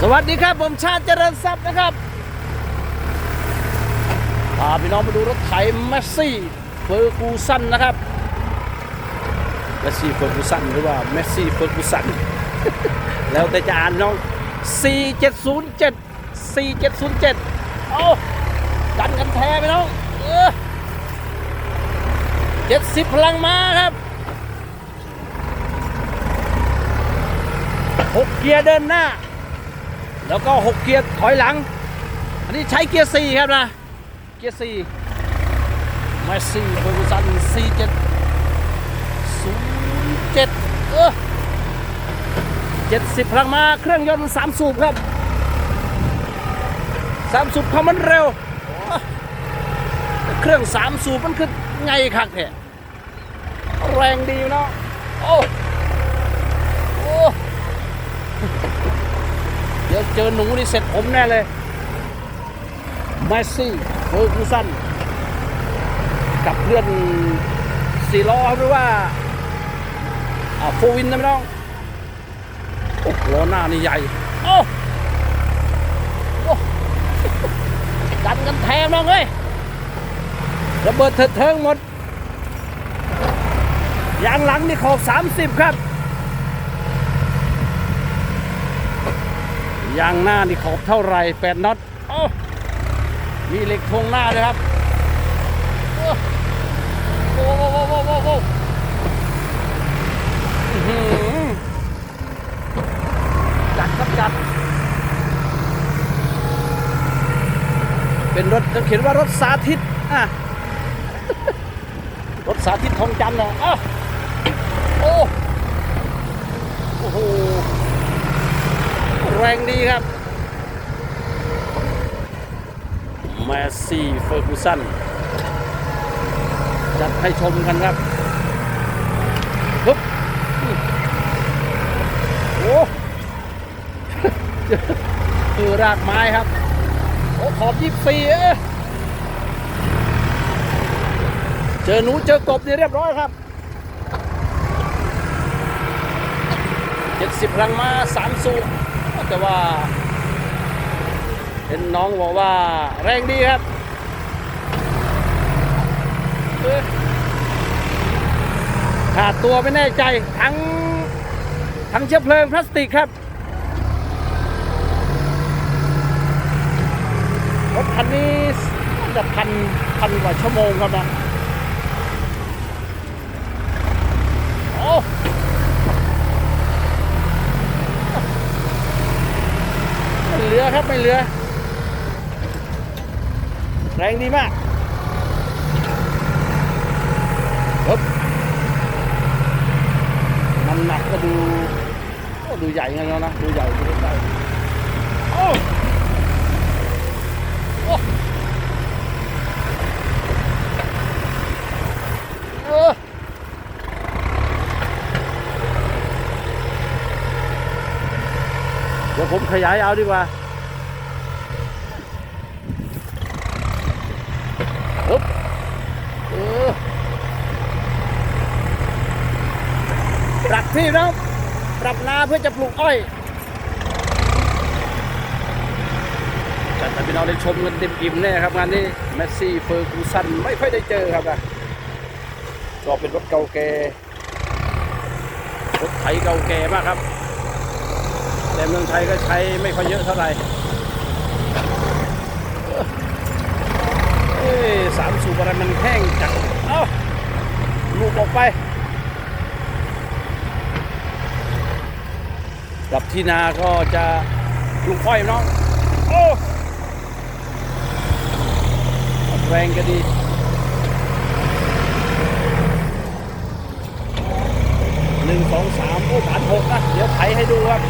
สวัสดีครับ ผมชาติเจริญทรัพย์นะครับพาพี่น้องมาดูรถไถแมสซี่เฟอร์กูสันนะครับแมสซี่เฟอร์กูสันหรือว่าแมสซี่เฟอร์กูสันแล้วแต่จะอ่านน้อง 4707 4707โอ้กันกันแท้ไปน้องเออ70พลังม้าครับ6เกียร์เดินหน้า แล้วก็ 6 เกียร์ถอยหลัง อันนี้ใช้เกียร์ 4 ครับนะ เกียร์4มาซี่เฟอร์กูสัน47 07เออ70พลังมาเครื่องยนต์ 3 สูบครับ 3 สูบความมันเร็ว เครื่อง 3 สูบมันคือไงคักแท้แรงดีเนาะโอ้ เดี๋ยวเจอหนูนี่เสร็จผมแน่เลยแมสซี่เฟอร์กูสันกับเพื่อนสี่ล้อหรือว่าอ่าโฟวินนะพี่น้องโอ้ล้อหน้านี่ใหญ่ โอ้โอ้ดันกันแทมน้องเอ้ยระเบิดเถิดเทิงหมดยางหลังนี่ขอบ 30 ครับ ยางหน้านี่ขอบเท่าไหร่8น็อตโอ้มีเหล็กทงหน้าเลยครับ โอ้โหโอ้โหโอ้โหโอ้จัดครับจัด เป็นรถเขาเขียนว่ารถสาธิตอะรถสาธิตทองจันทร์นะอ้าโอ้โอ้โห แรงดีครับแมสซี่เฟอร์กูสันจัดให้ชมกันครับปึ๊บโอ้คือรากไม้ครับ โอ้ขอบยี่ปีเอ้ยเจอหนูเจอกบนี่เรียบร้อยครับเจ็ดสิบรังมาสามสูบ แต่ว่า เห็นน้องบอกว่าแรงดีครับขาดตัวไม่แน่ใจทั้งทั้งเชื้อเพลิงพลาสติกครับรถคันนี้จะพันพันกว่าชั่วโมงครับนะ โอ้ ไม่เหลือครับ ไม่เหลือ แรงดีมากปึ๊บน้ำหนักก็ดูโอ้ดูใหญ่เงี้ยนะดูใหญ่ดูใหญ่โอ้โอ้เออเดี๋ยวผมขยายเอาดีกว่าปึ๊บเออ ปรับที่นะปรับนาเพื่อจะปลูกอ้อยจัดให้พี่น้องได้ชมกันเต็มอิ่มแน่ครับงานนี้แมสซี่เฟอร์กูสันไม่ค่อยได้เจอครับนะก็เป็นรถเก่าแก่รถไถเก่าแก่มากครับ แต่เมืองไทยก็ใช้ไม่ค่อยเยอะเท่าไหร่สามสูบอะไรมันแห้งจัด เอ้าลูกออกไป กลับที่นาก็จะลูกอ้อยน้อง โอ้แรงก็ดีหนึ่งสองสามโอ้ฐานหกนะ เดี๋ยวไถให้ดูครับ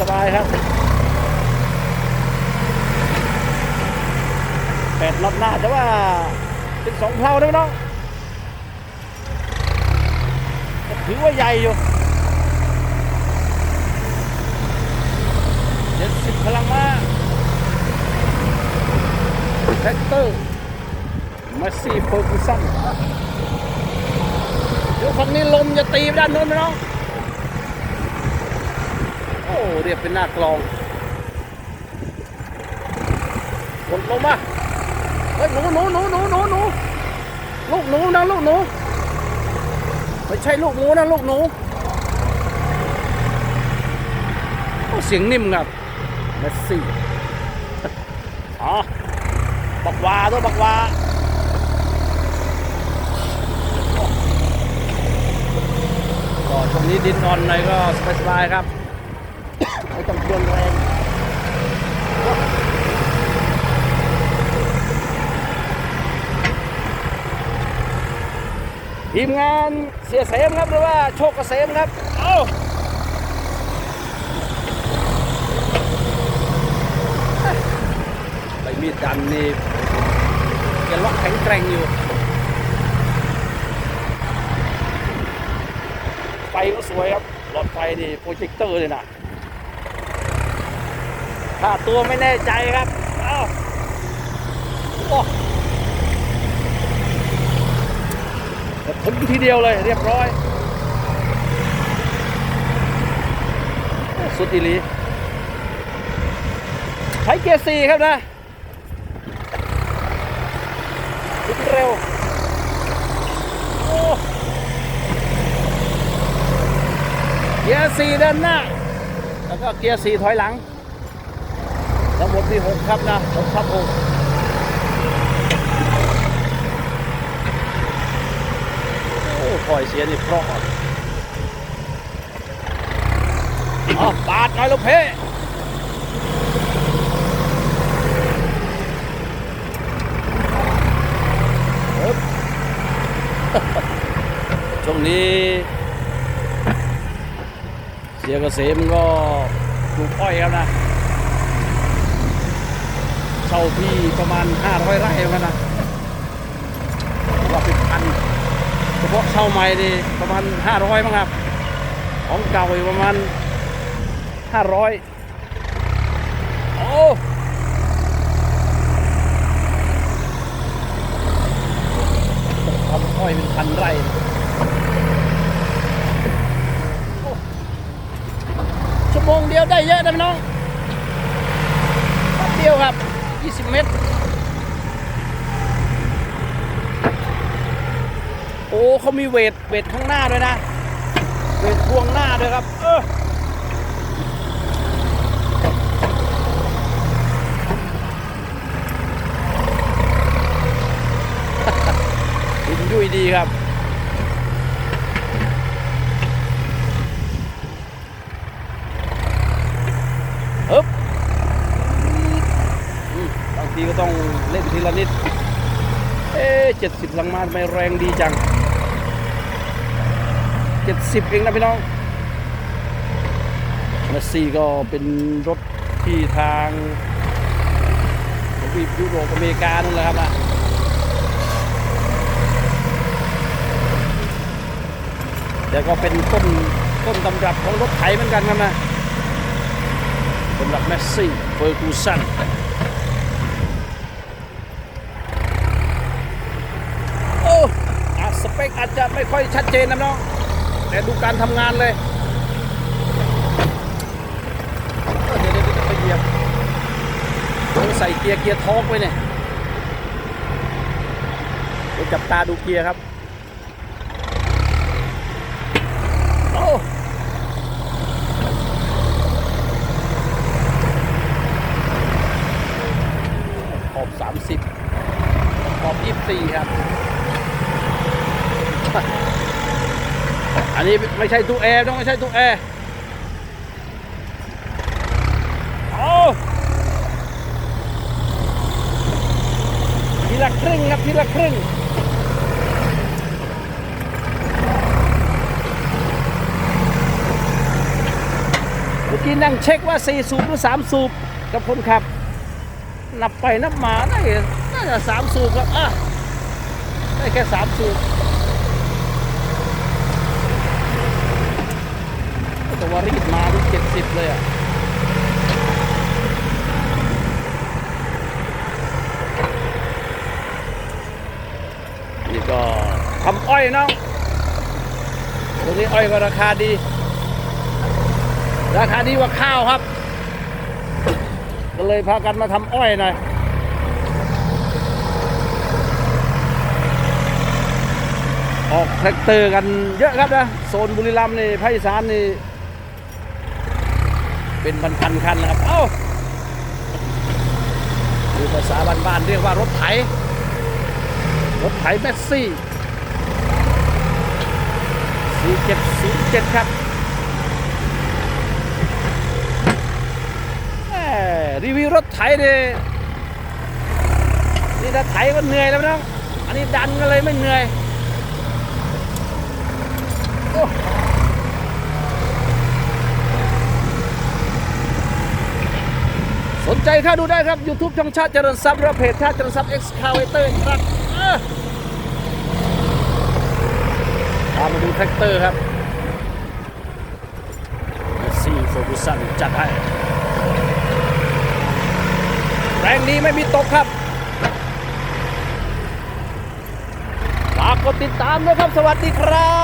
สบายครับแปดรอบหน้าแต่ว่าเป็นสองเพลาด้ไหน้องถือว่าใหญ่อยู่เจ็ดสิบพลังมาแท็กเตอร์มาซีโฟกัสันเดี๋ยวฝั่งนี้ลมจะตีไปด้านโน้นไหมน้อง เรียบเป็นหน้ากลองกดลงมาเฮ้ยหนูหนูหนูหนูหนูหนูลูกหนูนะลูกหนูไม่ใช่ลูกหมูนะลูกหนูเสียงนิ่มครับเมสซี่อ๋อบักวาตัวบักวาก็ช่วงนี้ดินอ่อนหน่อยก็สบายๆครับ ไม่ต้องเคลื่อนแรงทีมงานเสียเสมครับหรือว่าโชคเกษมครับ เอ้าใบมีดดันนี่แกล็อกแข็งแกร่งอยู่ ไฟก็สวยครับ หลอดไฟนี่โปรเจคเตอร์เลยนะ ถ้าตัวไม่แน่ใจครับ เอ้าโอ้แต่ถึงทีเดียวเลยเรียบร้อย สุดอีลีใช้เกียร์สี่ครับนะขึ้นเร็ว โอ้เกียร์สี่เดินหน้า แล้วก็เกียร์สี่ถอยหลัง ทั้งหมดที่หกครับนะหกครับหกโอ้คอยเสียนี่เพราะอ๋อปาดหน่อยลูกเพ่ช่วงนี้ เสียกเกษมก็ปลูกอ้อยครับนะ ช่าที่ประมาณ 500 ไร่แล้วนะว่าเป็นพันเฉพาะเช่าใหม่นี่ประมาณ 500มั้งครับ ของเก่าอีกประมาณ 500 โอ้ทำอ้อยเป็นพันไร่ชั่วโมงเดียวได้เยอะนะพี่น้องแป๊บเดียวครับ เมตรโอ้เขามีเวท เวทข้างหน้าด้วยนะ เวทพวงหน้าด้วยครับ เออดินยุ่ยดีครับ ฮึบอืมบางทีก็ต้อง เล่นทีละนิด เอ๊เจ็ดสิบลังมาทำไม่แรงดีจังเจ็ดสิบเองนะพี่น้องเมสซี่ก็เป็นรถที่ทางทวีปยุโรปอเมริกานั่นแหละครับนะแต่ก็เป็นต้นต้นตำรับของรถไถเหมือนกันครับนะสำหรับเมสซี่เฟอร์กูสันโอ้ อาจสเปคอาจจะไม่ค่อยชัดเจนนะน้องแต่ดูการทำงานเลยเดี๋ยวเดี๋ยวเดี๋ยวไปเหยียบต้องใส่เกียร์เกียร์ท้องไว้เนี่ยเดี๋ยวจับตาดูเกียร์ครับโอ้ขอบ30ขอบ24ครับ อันนี้ไม่ใช่ตู้แอร์ต้องไม่ใช่ตู้แอร์โอ้ทีละครึ่งครับทีละครึ่งเมื่อกี้นั่งเช็คว่า 4 สูบหรือ 3 สูบกับคนขับ นับไปนับมาได้น่าจะสามสูบครับอะได้แค่สามสูบ วรีดมาที่เจ็ดสิบเลยอะนี่ก็ทำอ้อยน้องตรงนี้อ้อยก็ราคาดี ราคาดีกว่าข้าวครับ ก็เลยพากันมาทำอ้อยหน่อยออกแท็กเตอร์กันเยอะครับนะ โซนบุรีรัมย์นี่ภาคอีสานนี่ เป็นพันๆคันนะครับ เอ้าคือภาษาบ้านๆเรียกว่ารถไถ รถไถแมสซี่4707ครับแหม่รีวิวรถไถเนี่ยนี่ถ้าไถก็เหนื่อยแล้วนะอันนี้ดันก็เลยไม่เหนื่อยโอ้ สนใจเข้าดูได้ครับ YouTube ช่องชาติเจริญทรัพย์หรือเพจชาติเจริญทรัพย์ Excavator ครับเอ้อพามาดูแท็กเตอร์ครับซี่โฟกุสันจัดให้ แรงนี้ไม่มีตกครับฝากกดติดตามด้วยครับ สวัสดีครับ